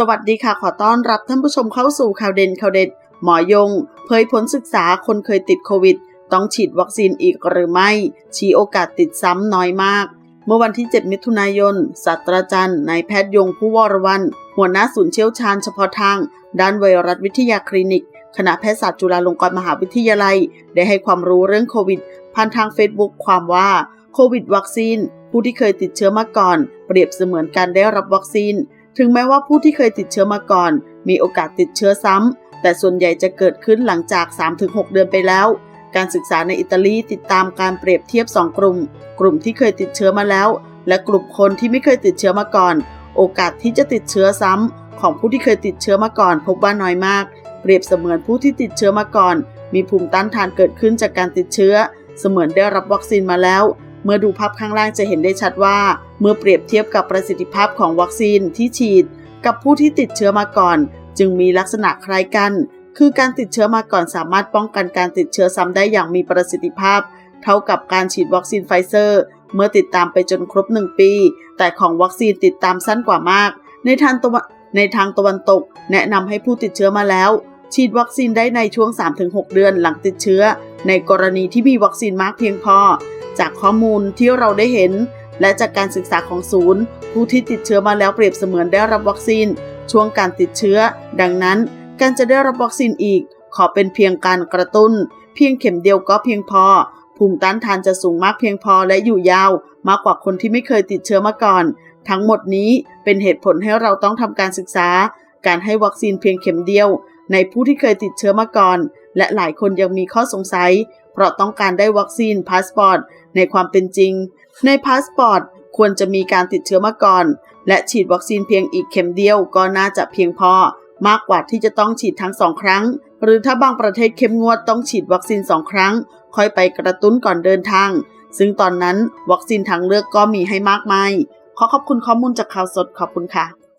สวัสดีค่ะขอต้อนรับท่านผู้ชมเข้าสู่ข่าวเด่นข่าวเด็ด หมอยง เผยผลศึกษาคนเคยติดโควิด ต้องฉีดวัคซีนอีกหรือไม่ ชี้โอกาสติดซ้ำน้อยมาก เมื่อวันที่ 7 มิถุนายนศาสตราจารย์นายแพทย์ยงผู้วรวัน หัวหน้าศูนย์เชี่ยวชาญเฉพาะทาง ด้านไวรัสวิทยาคลินิก คณะแพทยศาสตร์จุฬาลงกรณ์มหาวิทยาลัย ได้ให้ความรู้เรื่องโควิด ผ่านทางเฟซบุ๊กความว่าโควิดวัคซีน ผู้ที่เคยติดเชื้อมาก่อน เปรียบเสมือนการได้รับวัคซีน ถึงแม้ว่าผู้ที่เคยติดเชื้อมาก่อน มีโอกาสติดเชื้อซ้ำ แต่ส่วนใหญ่จะเกิดขึ้นหลังจาก 3-6 เดือนไปแล้ว การศึกษาในอิตาลีติดตามการเปรียบเทียบ 2 กลุ่ม กลุ่มที่เคยติดเชื้อมาแล้ว และกลุ่มคนที่ไม่เคยติดเชื้อมาก่อน โอกาสที่จะติดเชื้อซ้ำ ของผู้ที่เคยติดเชื้อมาก่อน พบว่าน้อยมาก เปรียบเสมือนผู้ที่ติดเชื้อมาก่อน มีภูมิต้านทานเกิดขึ้นจากการติดเชื้อ เสมือนได้รับวัคซีนมาแล้ว เมื่อดูภาพข้างล่างจะเห็นได้ชัดว่า เมื่อเปรียบเทียบกับประสิทธิภาพของวัคซีนที่ฉีด กับผู้ที่ติดเชื้อมาก่อน จึงมีลักษณะคล้ายกัน คือการติดเชื้อมาก่อนสามารถป้องกันการติดเชื้อซ้ำได้อย่างมีประสิทธิภาพ เท่ากับการฉีดวัคซีนไฟเซอร์ เมื่อติดตามไปจนครบ 1 ปี แต่ของวัคซีนติดตามสั้นกว่ามาก ในทางตะวันในทางตะวันตก แนะนำให้ผู้ติดเชื้อมาแล้ว ฉีดวัคซีนได้ในช่วง 3-6 เดือนหลังติดเชื้อ ในกรณีที่มีวัคซีนมากเพียงพอ จากข้อมูลที่เราได้เห็น และจากการศึกษาของศูนย์ ผู้ที่ติดเชื้อมาแล้วเปรียบเสมือนได้รับวัคซีน ช่วงการติดเชื้อ ดังนั้น การจะได้รับวัคซีนอีก ขอเป็นเพียงการกระตุ้น เพียงเข็มเดียวก็เพียงพอ ภูมิต้านทานจะสูงมากเพียงพอและอยู่ยาว มากกว่าคนที่ไม่เคยติดเชื้อมาก่อน ทั้งหมดนี้เป็นเหตุผลให้เราต้องทำการศึกษา การให้วัคซีนเพียงเข็มเดียว ในผู้ที่เคยติดเชื้อมาก่อน และหลายคนยังมีข้อสงสัย เพราะต้องการได้วัคซีนพาสปอร์ตในความเป็นจริง ในพาสปอร์ตควรจะมีการติดเชื้อมาก่อน และฉีดวัคซีนเพียงอีกเข็มเดียวก็น่าจะเพียงพอ มากกว่าที่จะต้องฉีดทั้งสองครั้ง หรือถ้าบางประเทศเข้มงวดต้องฉีดวัคซีนสองครั้ง ค่อยไปกระตุ้นก่อนเดินทาง ซึ่งตอนนั้นวัคซีนทางเลือกก็มีให้มากมายขอขอบคุณข้อมูลจากข่าวสดขอบคุณค่ะ